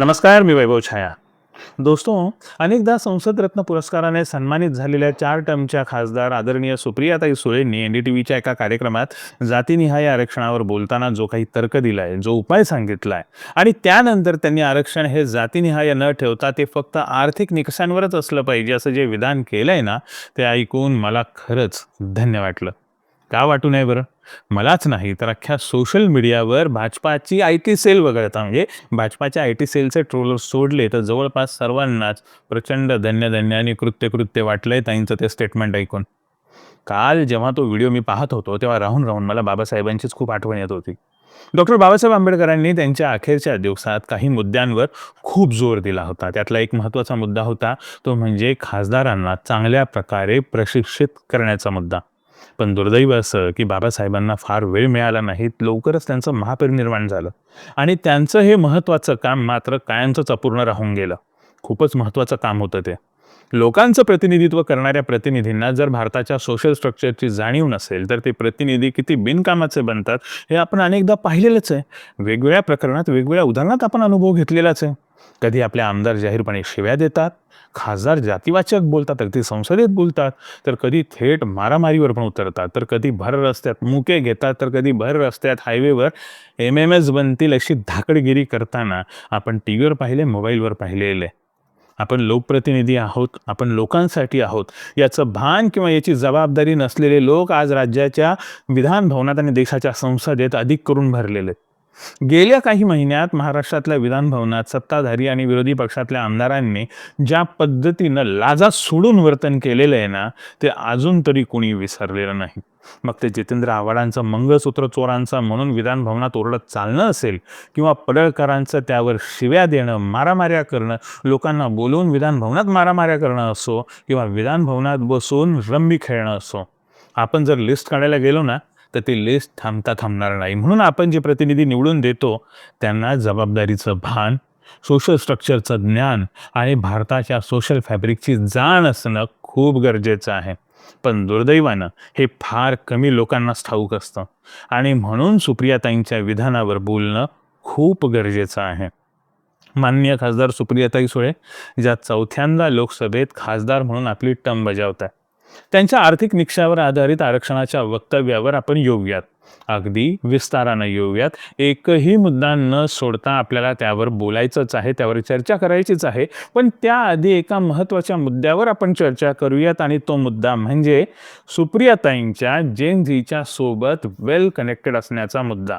नमस्कार मी वैभव छाया. दोस्तों अनेकदा संसद रत्न पुरस्काराने सन्मानित झालेल्या चार टर्मच्या खासदार आदरणीय सुप्रियाताई सुळेंनी एन डी टी व्हीच्या एका कार्यक्रमात जातीनिहाय आरक्षणावर बोलताना जो काही तर्क दिलाय जो उपाय सांगितलाय आणि त्यानंतर त्यांनी आरक्षण हे जातीनिहाय न ठेवता ते फक्त आर्थिक निकषांवरच असलं पाहिजे असं जे विधान केलंय ना ते ऐकून मला खरंच धन्य वाटलं. का वाटू नये बरं? मलाच नाही तर अख्ख्या सोशल मीडियावर भाजपाची आय टी सेल वगळता म्हणजे भाजपाच्या आय टी सेलचे ट्रोलर सोडले तर जवळपास सर्वांनाच प्रचंड धन्य धन्य आणि कृत्य कृत्य वाटलंय ताईंचं ते स्टेटमेंट ऐकून. काल जेव्हा तो व्हिडिओ मी पाहत होतो तेव्हा राहून राहून मला बाबासाहेबांचीच खूप आठवण येत होती. डॉक्टर बाबासाहेब आंबेडकरांनी त्यांच्या अखेरच्या दिवसात काही मुद्द्यांवर खूप जोर दिला होता. त्यातला एक महत्त्वाचा मुद्दा होता तो म्हणजे खासदारांना चांगल्या प्रकारे प्रशिक्षित करण्याचा मुद्दा. पण दुर्दैव असं की बाबासाहेबांना फार वेळ मिळाला नाही लवकरच त्यांचं महापरिनिर्वाण झालं. आणि त्यांचं हे महत्त्वाचं काम मात्र कायमचंच अपूर्ण राहून गेलं. खूपच महत्त्वाचं काम होतं ते. लोकांचं प्रतिनिधित्व करणाऱ्या प्रतिनिधींना जर भारताच्या सोशल स्ट्रक्चरची जाणीव नसेल तर ते प्रतिनिधी किती बिनकामाचे बनतात हे आपण अनेकदा पाहिलेलंच आहे. वेगवेगळ्या प्रकरणात वेगवेगळ्या उदाहरणात आपण अनुभव घेतलेलाच आहे. कधी आपले आमदार जाहीरपणे शिव्या देतात खासदार जातीवाचक बोलतात अगदी संसदेत बोलतात तर कधी थेट मारामारीवर पण उतरतात तर कधी भर रस्त्यात मुके घेतात तर कधी भर रस्त्यात हायवेवर एम एम एस बनतील अशी धाकडगिरी करताना आपण टी व्हीवर पाहिले मोबाईलवर पाहिलेले. आपण लोकप्रतिनिधी आहोत आपण लोकांसाठी आहोत याचं भान किंवा याची जबाबदारी नसलेले लोक आज राज्याच्या विधान भवनात आणि देशाच्या संसदेत अधिक करून भरलेले आहेत. गेल्या काही महिन्यात महाराष्ट्रातल्या विधानभवनात सत्ताधारी आणि विरोधी पक्षातल्या आमदारांनी ज्या पद्धतीनं लाजा सोडून वर्तन केलेलं आहे ना ते अजून तरी कोणी विसरलेलं नाही. मग ते जितेंद्र आव्हाडांचं मंगळसूत्र चोरांचा म्हणून विधान भवनात ओरडत चालणं असेल किंवा पडळकरांचं त्यावर शिव्या देणं मारामाऱ्या करणं लोकांना बोलवून विधानभवनात मारामाऱ्या करणं असो किंवा विधानभवनात बसून रंबी खेळणं असो. आपण जर लिस्ट काढायला गेलो ना तर ते लिस्ट थांबता थांबणार नाही. म्हणून आपण जे प्रतिनिधी निवडून देतो त्यांना जबाबदारीचं भान सोशल स्ट्रक्चरचं ज्ञान आणि भारताच्या सोशल फॅब्रिकची जाण असणं खूप गरजेचं आहे. पण दुर्दैवानं हे फार कमी लोकांनाच ठाऊक असतं. आणि म्हणून सुप्रियाताईंच्या विधानावर बोलणं खूप गरजेचं आहे. माननीय खासदार सुप्रियाताई सुळे ज्या चौथ्यांदा लोकसभेत खासदार म्हणून आपली टर्म बजावत आहे त्यांच्या आर्थिक निकषावर आधारित आरक्षणाच्या वक्तव्यावर आपण येऊयात. अगदी विस्तारानं येऊयात. एकही मुद्दा न सोडता आपल्याला त्यावर बोलायचंच आहे त्यावर चर्चा करायचीच आहे. पण त्याआधी एका महत्त्वाच्या मुद्द्यावर आपण चर्चा करूयात आणि तो मुद्दा म्हणजे सुप्रियाताईंच्या जेन झीच्या सोबत वेल कनेक्टेड असण्याचा मुद्दा.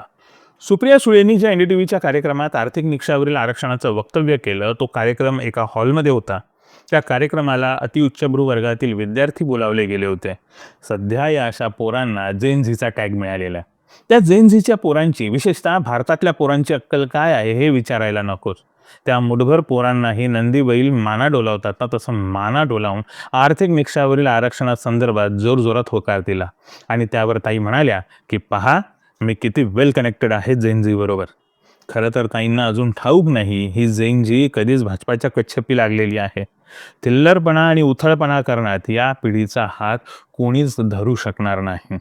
सुप्रिया सुळेंनी ज्या एन डी टी व्हीच्या कार्यक्रमात आर्थिक निकषावरील आरक्षणाचं वक्तव्य केलं तो कार्यक्रम एका हॉलमध्ये होता. त्या कार्यक्रमाला अतिउच्चभ्रू वर्गातील विद्यार्थी बोलावले गेले होते. सध्या या अशा पोरांना जेन झीचा टॅग मिळालेला आहे. त्या जेन झीच्या पोरांची विशेषतः भारतातल्या पोरांची अक्कल काय आहे हे विचारायला नकोच त्या मुठभर पोरांनाही नंदी बैल माना डोलावतात ना तसं माना डोलावून आर्थिक निकषावरील आरक्षणासंदर्भात जोरजोरात होकार दिला. आणि त्यावर ताई म्हणाल्या की पहा मी किती वेल कनेक्टेड आहे जेनझी बरोबर. खरं तर ताईंना अजून ठाऊक नाही ही जेनजी कधीच भाजपाच्या कच्छपी लागलेली आहे. थिल्लरपणा आणि उथळपणा करण्यात या पिढीचा हात कोणीच धरू शकणार नाही.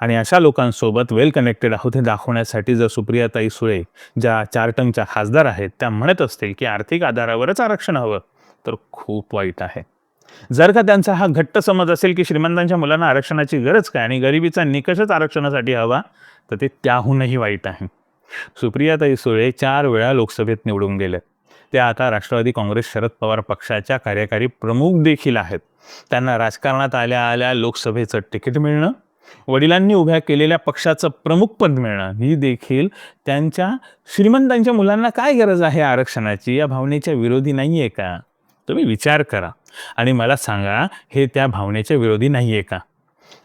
आणि अशा लोकांसोबत वेल कनेक्टेड आहोत हे दाखवण्यासाठी जर सुप्रियाताई सुळे ज्या चार टर्मच्या खासदार आहेत त्या म्हणत असतील की आर्थिक आधारावरच आरक्षण हवं तर खूप वाईट आहे. जर का त्यांचा हा घट्ट समज असेल की श्रीमंतांच्या मुलांना आरक्षणाची गरज काय आणि गरिबीचा निकषच आरक्षणासाठी हवा तर ते त्याहूनही वाईट आहे. सुप्रियाताई सुळे चार वेळा लोकसभेत निवडून गेले त्या आता राष्ट्रवादी काँग्रेस शरद पवार पक्षाच्या कार्यकारी प्रमुख देखील आहेत. त्यांना राजकारणात आल्या आल्या लोकसभेचं तिकीट मिळणं वडिलांनी उभ्या केलेल्या पक्षाचं प्रमुख पद मिळणं ही देखील त्यांच्या श्रीमंतांच्या मुलांना काय गरज आहे आरक्षणाची? या भावनेच्या विरोधी नाही आहे का? तुम्ही विचार करा. आणि मला सांगा हे त्या भावनेच्या विरोधी नाही आहे का?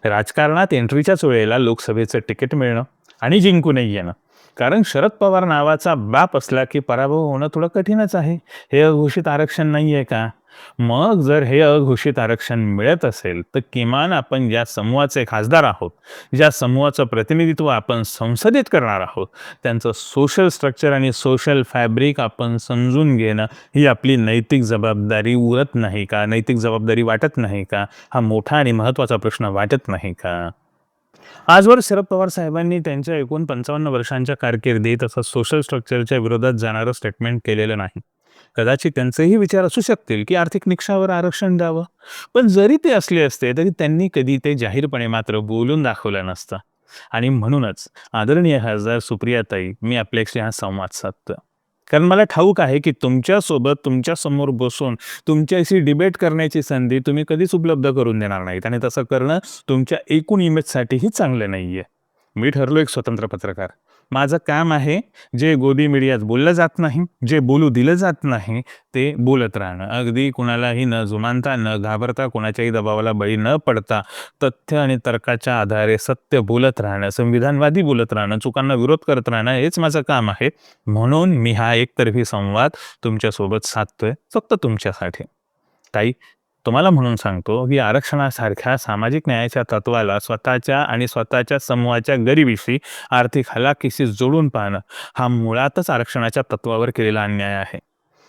राजकारणात एंट्रीच्याच वेळेला लोकसभेचं तिकीट मिळणं आणि जिंकूनही येणं. कारण शरद पवार नावाचा बाप असला की पराभव होणं थोडं कठीणच आहे. हे अघोषित आरक्षण नाही आहे का? मग जर हे अघोषित आरक्षण मिळत असेल तर किमान आपण ज्या समूहाचे खासदार आहोत ज्या समूहाचं प्रतिनिधित्व आपण संसदेत करणार आहोत त्यांचं सोशल स्ट्रक्चर आणि सोशल फॅब्रिक आपण समजून घेणं ही आपली नैतिक जबाबदारी उरत नाही का? नैतिक जबाबदारी वाटत नाही का? हा मोठा आणि महत्त्वाचा प्रश्न वाटत नाही का? आजवर शरद पवार साहेबांनी त्यांच्या एकूण पंचावन्न वर्षांच्या कारकिर्दीत असं सोशल स्ट्रक्चरच्या विरोधात जाणारं स्टेटमेंट केलेलं नाही. कदाचित त्यांचेही विचार असू शकतील की आर्थिक निकषावर आरक्षण द्यावं. पण जरी ते असले असते तरी त्यांनी कधी ते जाहीरपणे मात्र बोलून दाखवलं नसतं. आणि म्हणूनच आदरणीय खासदार सुप्रियाताई मी आपल्याशी हा संवाद साधतो कारण मला ठाऊक आहे की तुमच्यासोबत तुमच्यासमोर बसून तुमच्याशी डिबेट करण्याची संधी तुम्ही कधीच उपलब्ध करून देणार नाहीत. आणि तसं करणं तुमच्या एकूण इमेजसाठीही चांगलं नाही आहे मी ठरलो एक स्वतंत्र पत्रकार. माझं काम आहे जे गोदी मीडियात बोललं जात नाही जे बोलू दिलं जात नाही ते बोलत राहणं. अगदी कुणालाही न जुमानता न घाबरता कोणाच्याही दबावाला बळी न पडता तथ्य आणि तर्काच्या आधारे सत्य बोलत राहणं संविधानवादी बोलत राहणं चुकांना विरोध करत राहणं हेच माझं काम आहे. म्हणून मी हा एकतर्फी संवाद तुमच्यासोबत साधतोय फक्त तुमच्यासाठी. ताई तुम्हाला म्हणून सांगतो की आरक्षणासारख्या सामाजिक न्यायाच्या तत्वाला स्वतःच्या आणि स्वतःच्या समूहाच्या गरिबीशी आर्थिक हलाखीशी जोडून पाहणं हा मुळातच आरक्षणाच्या तत्वावर केलेला अन्याय आहे.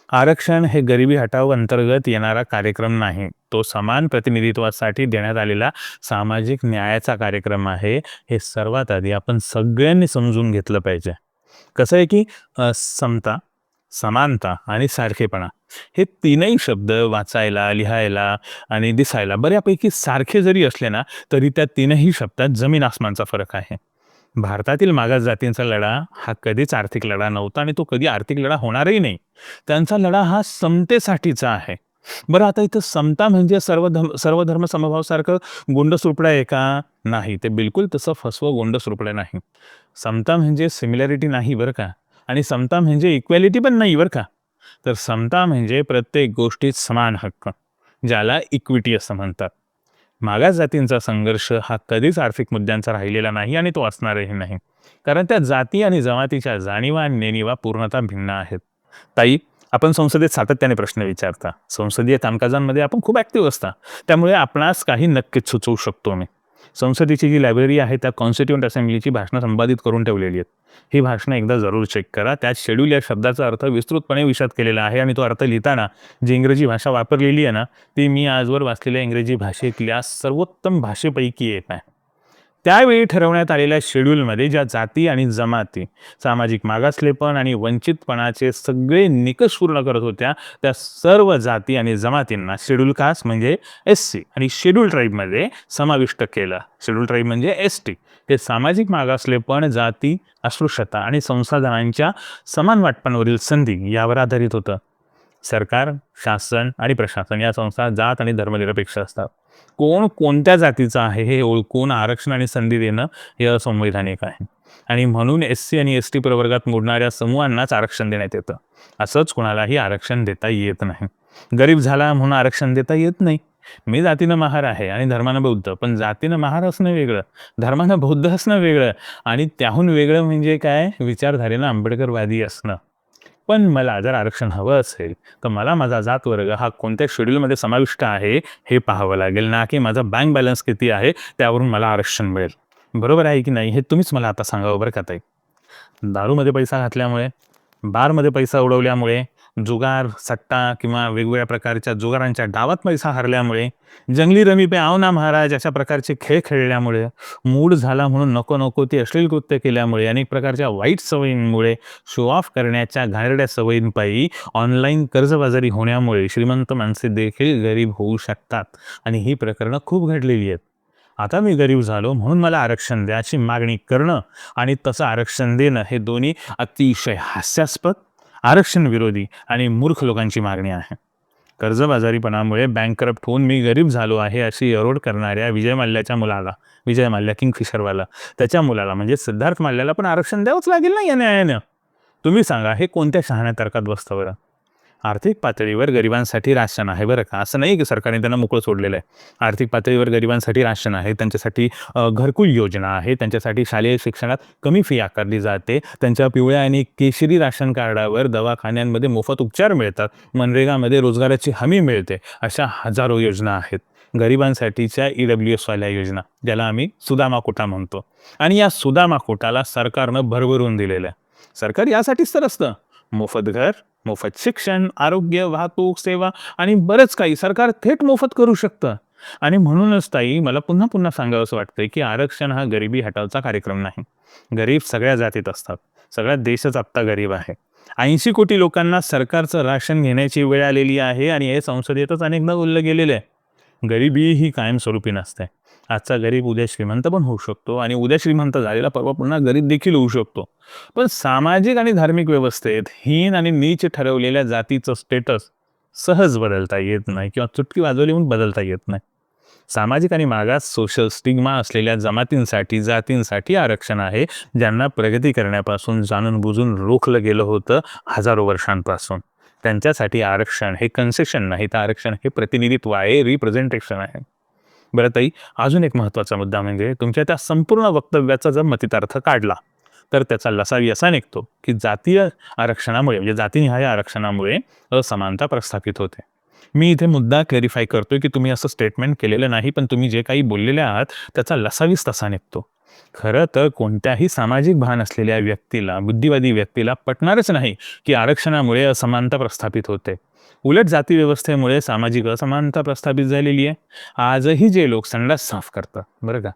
आरक्षण हे गरिबी हटाव अंतर्गत येणारा कार्यक्रम नाही. तो समान प्रतिनिधित्वासाठी देण्यात आलेला सामाजिक न्यायाचा कार्यक्रम आहे. हे सर्वात आधी आपण सगळ्यांनी समजून घेतलं पाहिजे. कसं आहे की समता समानता आणि सारखेपणा. हे तीनही शब्द वाचायला लिहायला आणि दिसायला बऱ्यापैकी सारखे जरी असले ना तरी त्या तीनही शब्दात जमीन आसमानचा फरक आहे. भारतातील मागास जातींचा लढा हा कधीच आर्थिक लढा नव्हता आणि तो कधी आर्थिक लढा होणारही नाही. त्यांचा लढा हा समतेसाठीचा आहे. बरं आता इथं समता म्हणजे सर्व धर्म सर्व धर्म समभावसारखं गोंड सुरपडा आहे का? नाही ते बिलकुल तसं फसवं गोंड सुरपडं नाही. समता म्हणजे सिमिलॅरिटी नाही बरं का? आणि समता म्हणजे इक्वॅलिटी पण नाही बरं का? तर समता म्हणजे प्रत्येक गोष्टीत समान हक्क ज्याला इक्विटी असं म्हणतात. मागास जातींचा संघर्ष हा कधीच आर्थिक मुद्द्यांचा राहिलेला नाही आणि तो असणारही नाही. कारण त्या जाती आणि जमातीच्या जाणीवा आणि नेणीवा पूर्णतः भिन्न आहेत. ताई आपण संसदेत सातत्याने प्रश्न विचारता. संसदीय कामकाजांमध्ये आपण खूप ॲक्टिव्ह असता. त्यामुळे आपणास काही नक्कीच सुचवू शकतो मी. संसदेची जी लायब्ररी आहे त्या कॉन्स्टिट्युंट असेंब्लीची भाषणं संपादित करून ठेवलेली आहेत. ही भाषणं एकदा जरूर चेक करा. त्यात शेड्यूल या शब्दाचा अर्थ विस्तृतपणे विषाद केलेला आहे आणि तो अर्थ लिहिताना जी इंग्रजी भाषा वापरलेली आहे ना ती मी आजवर वाचलेल्या इंग्रजी भाषेतल्या सर्वोत्तम भाषेपैकी एक आहे. त्यावेळी ठरवण्यात आलेल्या शेड्यूलमध्ये ज्या जाती आणि जमाती सामाजिक मागासलेपण आणि वंचितपणाचे सगळे निकष पूर्ण करत होत्या त्या सर्व जाती आणि जमातींना शेड्यूल कास्ट म्हणजे एस सी आणि शेड्यूल ट्राईबमध्ये समाविष्ट केलं. शेड्यूल ट्राईब म्हणजे एस टी हे सामाजिक मागासलेपण जाती अस्पृश्यता आणि संसाधनांच्या समान वाटपांवरील संधी यावर आधारित होतं. सरकार शासन आणि प्रशासन या संस्था जात आणि धर्मनिरपेक्ष असतात. कोण कोणत्या जातीचा आहे हे ओळखून आरक्षण आणि संधी देणं हे असंवैधानिक आहे. आणि म्हणून एस सी आणि एस टी प्रवर्गात मोडणाऱ्या समूहांनाच आरक्षण देण्यात येतं. असंच कोणालाही आरक्षण देता येत नाही. गरीब झाला म्हणून आरक्षण देता येत नाही. मी जातीनं महार आहे आणि धर्मानं बौद्ध पण जातीनं महार असणं वेगळं धर्मानं बौद्ध असणं वेगळं आणि त्याहून वेगळं म्हणजे काय? विचारधारेनं आंबेडकरवादी असणं. पण मला जर आरक्षण हवं असेल तर मला माझा जात वर्ग हा कोणत्या शेड्यूलमध्ये समाविष्ट आहे हे पाहावं लागेल. ना की माझा बँक बॅलन्स किती आहे त्यावरून मला आरक्षण मिळेल. बरोबर आहे की नाही हे तुम्हीच मला आता सांगावं बरं का ताई. दारूमध्ये पैसा घातल्यामुळे बारमध्ये पैसा उडवल्यामुळे जुगार सट्टा किंवा वेगवेगळ्या प्रकारच्या जुगारांच्या डावात पैसा हरल्यामुळे जंगली रमी पे आवना ना महाराज अशा प्रकारचे खेळ खेळल्यामुळे मूड झाला म्हणून नको नको ती अश्लील कृत्य केल्यामुळे अनेक प्रकारच्या वाईट सवयींमुळे शो ऑफ करण्याच्या घाणेरड्या सवयींपायी ऑनलाईन कर्जबाजारी होण्यामुळे श्रीमंत माणसे देखील गरीब होऊ शकतात. आणि ही प्रकरणं खूप घडलेली आहेत. आता मी गरीब झालो म्हणून मला आरक्षण द्याची मागणी करणं आणि तसं आरक्षण देणं हे दोन्ही अतिशय हास्यास्पद आरक्षण विरोधी आणि मूर्ख लोकांची मागणी आहे. कर्जबाजारीपणामुळे बँक करप्ट होऊन मी गरीब झालो आहे अशी अरोड करणाऱ्या विजय माल्याच्या मुलाला विजय माल्या किंगफिशरवाला त्याच्या मुलाला म्हणजे सिद्धार्थ माल्याला पण आरक्षण द्यावंच लागेल ना या न्यायानं? तुम्ही सांगा हे कोणत्या शहाण्या तर्कात बसतं बरं? आर्थिक पातळीवर गरिबांसाठी राशन आहे बरं का? असं नाही की सरकारने त्यांना मोकळं सोडलेलं आहे. आर्थिक पातळीवर गरिबांसाठी राशन आहे त्यांच्यासाठी घरकुल योजना आहे त्यांच्यासाठी शालेय शिक्षणात कमी फी आकारली जाते त्यांच्या पिवळ्या आणि केशरी राशन कार्डावर दवाखान्यांमध्ये मोफत उपचार मिळतात मनरेगामध्ये रोजगाराची हमी मिळते अशा हजारो योजना आहेत. गरिबांसाठीच्या ई डब्ल्यू एसवाल्या योजना ज्याला आम्ही सुदामा कोटा म्हणतो. आणि या सुदामा कोटाला सरकारनं भरभरून दिलेलं आहे. सरकार यासाठीच तर असतं. मोफत घर मोफत शिक्षण आरोग्य वाहतूक सेवा आणि बरंच काही. सरकार थेट मोफत करू शकतं. आणि म्हणूनच ताई मला पुन्हा पुन्हा सांगावं असं वाटतंय की आरक्षण हा गरिबी हटावचा कार्यक्रम नाही. गरीब सगळ्या जातीत असतात. सगळ्या देशच आत्ता गरीब आहे. ऐंशी कोटी लोकांना सरकारचं राशन घेण्याची वेळ आलेली आहे आणि हे संसदेतच अनेकदा बोललं गेलेलं आहे. गरिबी ही कायमस्वरूपी नसते. आजचा गरीब उद्या श्रीमंत पण होऊ शकतो आणि उद्या श्रीमंत झालेला परवा पुन्हा गरीब देखील होऊ शकतो. पण सामाजिक आणि धार्मिक व्यवस्थेत हीन आणि नीच ठरवलेल्या जातीचं स्टेटस सहज बदलता येत नाही किंवा चुटकी वाजवली म्हणून बदलता येत नाही. सामाजिक आणि मागास सोशल स्टिग्मा असलेल्या जमातींसाठी जातींसाठी आरक्षण आहे ज्यांना प्रगती करण्यापासून जाणून बुजून रोखलं गेलं होतं हजारो वर्षांपासून. त्यांच्यासाठी आरक्षण हे कन्सेशन नाही तर आरक्षण हे प्रतिनिधित्व आहे रिप्रेझेंटेशन आहे. बरं ताई अजून एक महत्त्वाचा मुद्दा म्हणजे तुमच्या त्या संपूर्ण वक्तव्याचा जर मतितार्थ काढला तर त्याचा लसावी असा निघतो की जातीय आरक्षणामुळे म्हणजे जातीनिहाय आरक्षणामुळे असमानता प्रस्थापित होते. मी इथे मुद्दा क्लॅरिफाय करतोय की तुम्ही असं स्टेटमेंट केलेलं नाही पण तुम्ही जे काही बोललेले आहात त्याचा लसावीच तसा निघतो. खरं तर कोणत्याही सामाजिक भान असलेल्या व्यक्तीला बुद्धिवादी व्यक्तीला पटणारच नाही की आरक्षणामुळे असमानता प्रस्थापित होते. उलट जाती व्यवस्थेमुळे सामाजिक असमानता प्रस्थापित झालेली आहे. आजही जे लोक संडास साफ करतात बरं का?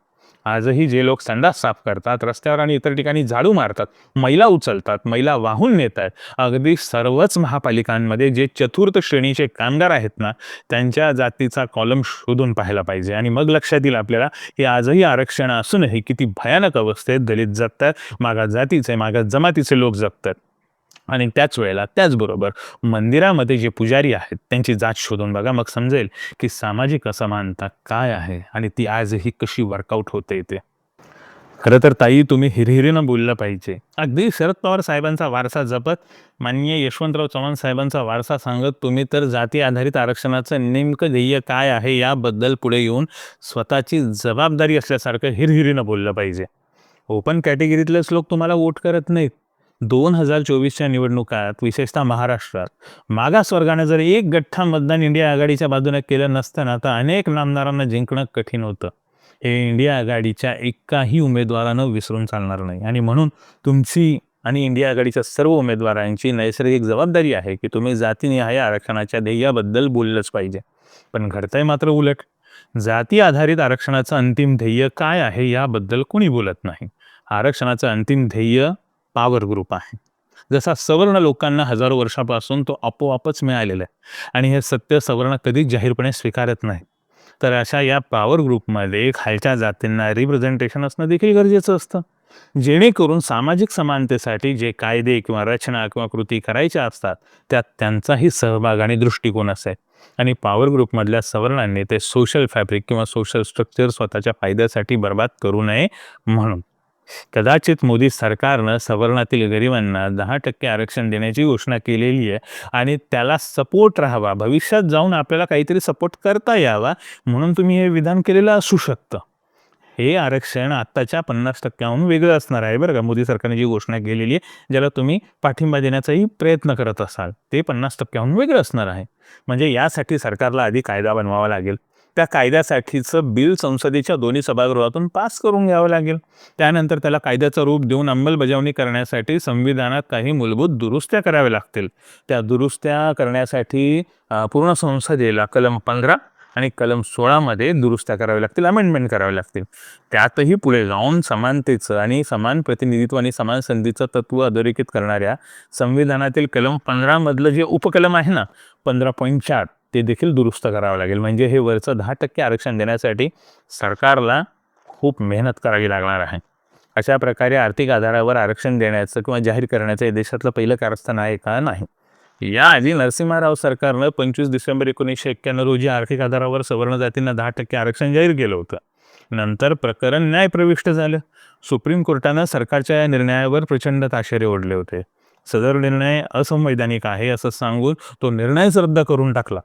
आजही जे लोक संडास साफ करतात रस्त्यावर आणि इतर ठिकाणी झाडू मारतात मैला उचलतात मैला वाहून नेत आहेत अगदी सर्वच महापालिकांमध्ये जे चतुर्थ श्रेणीचे कामगार आहेत ना त्यांच्या जातीचा कॉलम शोधून पाहायला पाहिजे. आणि मग लक्षात येईल आपल्याला की आजही आरक्षण असूनही किती भयानक अवस्थेत दलित जगतात मागास जातीचे मागास जमातीचे लोक जगतात. आणि त्याच वेळेला त्याचबरोबर मंदिरामध्ये जे पुजारी आहेत त्यांची जात शोधून बघा मग समजेल की सामाजिक असमानता काय आहे आणि ती आजही कशी वर्कआउट होते ते खरं तर ताई तुम्ही हिरहिरीनं बोललं पाहिजे. अगदी शरद पवार साहेबांचा वारसा जपत माननीय यशवंतराव चव्हाण साहेबांचा वारसा सांगत तुम्ही तर जाती आधारित आरक्षणाचं नेमकं ध्येय काय आहे याबद्दल पुढे येऊन स्वतःची जबाबदारी असल्यासारखं हिरहिरीनं बोललं पाहिजे. ओपन कॅटेगरीतलेच लोक तुम्हाला वोट करत नाहीत. दोन हजार चोवीसच्या निवडणुकात विशेषतः महाराष्ट्रात मागासवर्गाने जर एक गठ्ठा मतदान इंडिया आघाडीच्या बाजूने केलं नसतं ना तर अनेक नामदारांना जिंकणं कठीण होतं. हे इंडिया आघाडीच्या एकाही उमेदवारानं विसरून चालणार नाही. आणि म्हणून तुमची आणि इंडिया आघाडीच्या सर्व उमेदवारांची नैसर्गिक जबाबदारी आहे की तुम्ही जातीनिहाय आरक्षणाच्या ध्येयाबद्दल बोललंच पाहिजे. पण घडतंय मात्र उलट. जाती आधारित आरक्षणाचं अंतिम ध्येय काय आहे याबद्दल कोणी बोलत नाही. आरक्षणाचं अंतिम ध्येय पॉवर ग्रुप आहे. जसा सवर्ण लोकांना हजारो वर्षापासून तो आपोआपच मिळालेला आहे. आणि हे सत्य सवर्ण कधीच जाहीरपणे स्वीकारत नाही. तर अशा या पॉवर ग्रुपमध्ये खालच्या जातींना रिप्रेझेंटेशन असणं देखील गरजेचं असतं. जेणेकरून सामाजिक समानतेसाठी जे कायदे किंवा रचना किंवा कृती करायच्या असतात त्यात त्यांचाही सहभाग आणि दृष्टिकोन असेल आणि पॉवर ग्रुपमधल्या सवर्णांनी ते सोशल फॅब्रिक किंवा सोशल स्ट्रक्चर स्वतःच्या फायद्यासाठी बर्बाद करू नये म्हणून. कदाचित मोदी सरकारनं सवर्णातील गरिबांना दहा टक्के आरक्षण देण्याची घोषणा केलेली आहे आणि त्याला सपोर्ट राहावा. भविष्यात जाऊन आपल्याला काहीतरी सपोर्ट करता यावा म्हणून तुम्ही हे विधान केलेलं असू शकतं. हे आरक्षण आत्ताच्या पन्नास टक्क्याहून वेगळं असणार आहे बरं का. मोदी सरकारने जी घोषणा केलेली आहे ज्याला तुम्ही पाठिंबा देण्याचाही प्रयत्न करत असाल ते पन्नास टक्क्याहून वेगळं असणार आहे. म्हणजे यासाठी सरकारला आधी कायदा बनवावा लागेल. त्या कायद्यासाठीचं बिल संसदेच्या दोन्ही सभागृहातून पास करून घ्यावं लागेल. त्यानंतर त्याला कायद्याचं रूप देऊन अंमलबजावणी करण्यासाठी संविधानात काही मूलभूत दुरुस्त्या कराव्या लागतील. त्या दुरुस्त्या करण्यासाठी पूर्ण संसदेला कलम पंधरा आणि कलम सोळामध्ये दुरुस्त्या कराव्या लागतील अमेंडमेंट कराव्या लागतील. त्यातही पुढे जाऊन समानतेचं आणि समान प्रतिनिधित्व आणि समान संधीचं तत्व अधोरेखित करणाऱ्या संविधानातील कलम पंधरामधलं जे उपकलम आहे ना पंधरा पॉईंट चार ते देखील दुरुस्त करावं लागेल. म्हणजे हे वरचं दहा टक्के आरक्षण देण्यासाठी सरकारला खूप मेहनत करावी लागणार आहे. अशा प्रकारे आर्थिक आधारावर आरक्षण देण्याचं किंवा जाहीर करण्याचं हे देशातलं पहिलं कारस्थान आहे का? नाही. याआधी नरसिंहराव सरकारनं पंचवीस डिसेंबर एकोणीसशे एक्क्याण्णव रोजी आर्थिक आधारावर सवर्ण जातींना दहा टक्के आरक्षण जाहीर केलं होतं. नंतर प्रकरण न्यायप्रविष्ट झालं. सुप्रीम कोर्टानं सरकारच्या या निर्णयावर प्रचंड ताशेरे ओढले होते. सदर निर्णय असंवैधानिक आहे असं सांगून तो निर्णयच रद्द करून टाकला.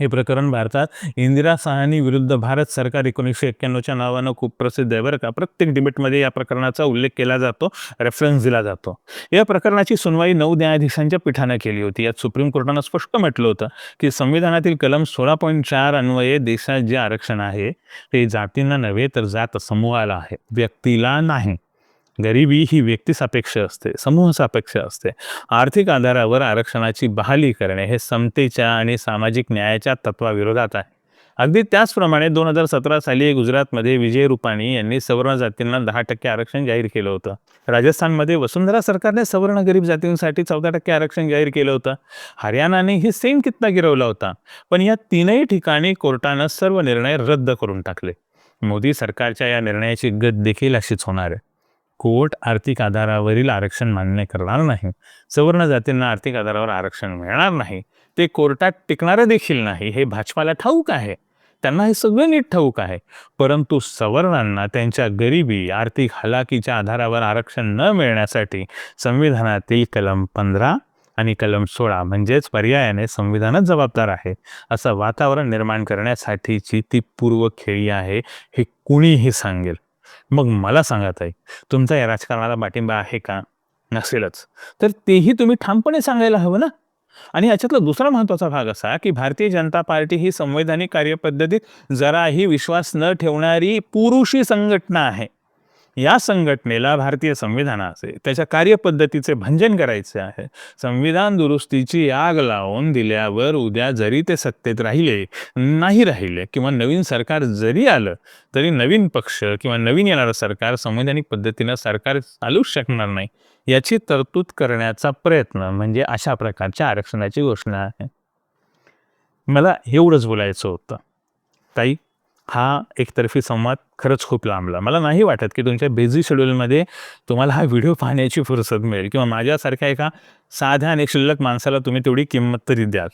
हे प्रकरण भारतात इंदिरा सहानी विरुद्ध भारत सरकार एकोणीसशे एक्क्याण्णवच्या नावानं खूप प्रसिद्ध आहे बरं का. प्रत्येक डिबेटमध्ये या प्रकरणाचा उल्लेख केला जातो रेफरन्स दिला जातो. या प्रकरणाची सुनवाई नऊ न्यायाधीशांच्या पीठानं केली होती. यात सुप्रीम कोर्टानं स्पष्ट म्हटलं होतं की संविधानातील कलम सोळा पॉईंट चार अन्वये देशात जे आरक्षण आहे ते जातींना नव्हे तर जात समूहाला आहे व्यक्तीला नाही. गरिबी ही व्यक्तिसापेक्ष असते समूह सापेक्ष असते. आर्थिक आधारावर आरक्षणाची बहाली करणे हे समतेच्या आणि सामाजिक न्यायाच्या तत्वाविरोधात आहे. अगदी त्याचप्रमाणे दोन हजार सतरा साली गुजरातमध्ये विजय रुपाणी यांनी सवर्ण जातींना दहा टक्के आरक्षण जाहीर केलं होतं. राजस्थानमध्ये वसुंधरा सरकारने सवर्ण गरीब जातींसाठी चौदा टक्के आरक्षण जाहीर केलं होतं. हरियाणाने ही सेम कित्ता गिरवला होता. पण या तीनही ठिकाणी कोर्टानं सर्व निर्णय रद्द करून टाकले. मोदी सरकारच्या या निर्णयाची गत देखील अशीच होणार आहे. कोर्ट आर्थिक आधारावरील आरक्षण मान्य करणार नाही. सवर्ण जातींना आर्थिक आधारावर आरक्षण मिळणार नाही. ते कोर्टात टिकणारं देखील नाही. हे भाजपाला ठाऊक आहे. त्यांना हे सगळं नीट ठाऊक आहे. परंतु सवर्णांना त्यांच्या गरिबी आर्थिक हलाकीच्या आधारावर आरक्षण न मिळण्यासाठी संविधानातील कलम पंधरा आणि कलम सोळा म्हणजेच पर्यायाने संविधानच जबाबदार आहे. असं वातावरण निर्माण करण्यासाठीची ती पूर्व खेळी आहे हे कुणीही सांगेल. मग मला सांगा ताई तुमचा या राजकारणाला पाठिंबा आहे का? नसेलच. तर तेही तुम्ही ठामपणे सांगायला हवं ना? आणि याच्यातला दुसरा महत्त्वाचा भाग असा की भारतीय जनता पार्टी ही संवैधानिक कार्यपद्धतीत जराही विश्वास न ठेवणारी पुरुषी संघटना आहे. या संघटनेला भारतीय संविधानाचे त्याच्या कार्यपद्धतीचे भंजन करायचे आहे. संविधान दुरुस्तीची आग लावून दिल्यावर उद्या जरी ते सत्तेत राहिले नाही राहिले किंवा नवीन सरकार जरी आलं तरी नवीन पक्ष किंवा नवीन येणारं सरकार संवैधानिक पद्धतीनं सरकार चालूच शकणार नाही. याची तरतूद करण्याचा प्रयत्न म्हणजे अशा प्रकारच्या आरक्षणाची घोषणा आहे. मला एवढंच बोलायचं होतं. ताई? हा एकतर्फी संवाद खरंच खूप लांबला. मला नाही वाटत की तुमच्या बिझी शेड्यूलमध्ये तुम्हाला हा व्हिडिओ पाहण्याची फुरसत मिळेल किंवा माझ्यासारख्या एका साध्या आणि शिल्लक माणसाला तुम्ही तेवढी किंमत तरी द्याल.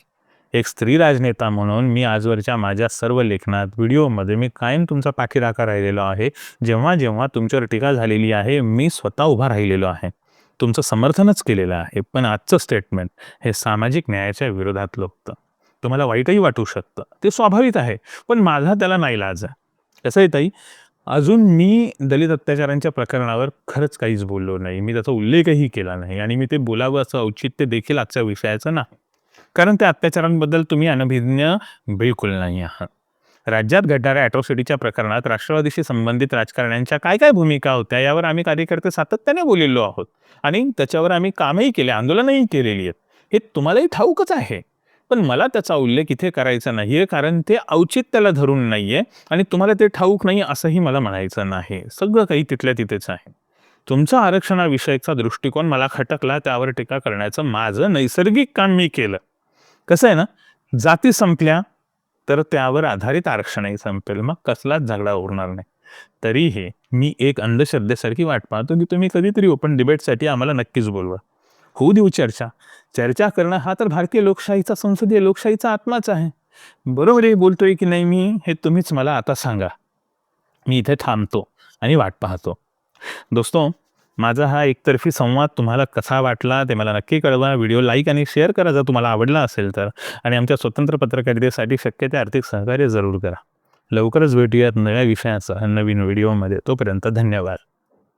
एक स्त्री राजनेता म्हणून मी आजवरच्या माझ्या सर्व लेखनात व्हिडिओमध्ये मी कायम तुमचा पाठीराखा राहिलेलो आहे. जेव्हा जेव्हा तुमच्यावर टीका झालेली आहे मी स्वतः उभा राहिलेलो आहे. तुमचं समर्थनच केलेलं आहे. पण आजचं स्टेटमेंट हे सामाजिक न्यायाच्या विरोधातलं होतं तुम्हाला वाईटही वाटू शकतं. ते स्वाभाविक आहे पण माझा त्याला नाईलाज आहे. कसं आहे ताई अजून मी दलित अत्याचारांच्या प्रकरणावर खरंच काहीच बोललो नाही. मी त्याचा उल्लेखही केला नाही आणि मी ते बोलावं असं औचित्य देखील आजच्या विषयाचं नाही. कारण त्या अत्याचारांबद्दल तुम्ही अनभिज्ञ बिलकुल नाही आहात. राज्यात घडणाऱ्या ॲट्रॉसिटीच्या प्रकरणात राष्ट्रवादीशी संबंधित राजकारण्यांच्या काय काय भूमिका होत्या यावर आम्ही कार्यकर्ते सातत्याने बोललेलो आहोत. आणि त्याच्यावर आम्ही कामही केले आंदोलनही केलेली आहेत. हे तुम्हालाही ठाऊकच आहे. पण मला त्याचा उल्लेख इथे करायचा नाही आहे कारण ते औचित्याला धरून नाही आहे आणि तुम्हाला ते ठाऊक नाही असंही मला म्हणायचं नाही. सगळं काही तिथल्या तिथेच आहे. तुमचा आरक्षणाविषयीचा दृष्टिकोन मला खटकला त्यावर टीका करण्याचं माझं नैसर्गिक काम मी केलं. कसं आहे ना जाती संपल्या तर त्यावर आधारित आरक्षणही संपेल. मग कसलाच झगडा उरणार नाही. तरीही मी एक अंधश्रद्धेसारखी वाट पाहतो की तुम्ही कधीतरी ओपन डिबेटसाठी आम्हाला नक्कीच बोलवा. होऊ देऊ चर्चा. चर्चा करणं हा तर भारतीय लोकशाहीचा संसदीय लोकशाहीचा आत्माच आहे. बरोबर आहे बोलतोय की नाही मी हे तुम्हीच मला आता सांगा. मी इथे थांबतो आणि वाट पाहतो. दोस्तो माझा हा एकतर्फी संवाद तुम्हाला कसा वाटला ते मला नक्की कळवा. व्हिडिओ लाईक आणि शेअर करा जर तुम्हाला आवडला असेल तर. आणि आमच्या स्वतंत्र पत्रकारितेसाठी शक्य ते आर्थिक सहकार्य जरूर करा. लवकरच भेटूयात नव्या विषयाचा नवीन व्हिडिओमध्ये. तोपर्यंत धन्यवाद.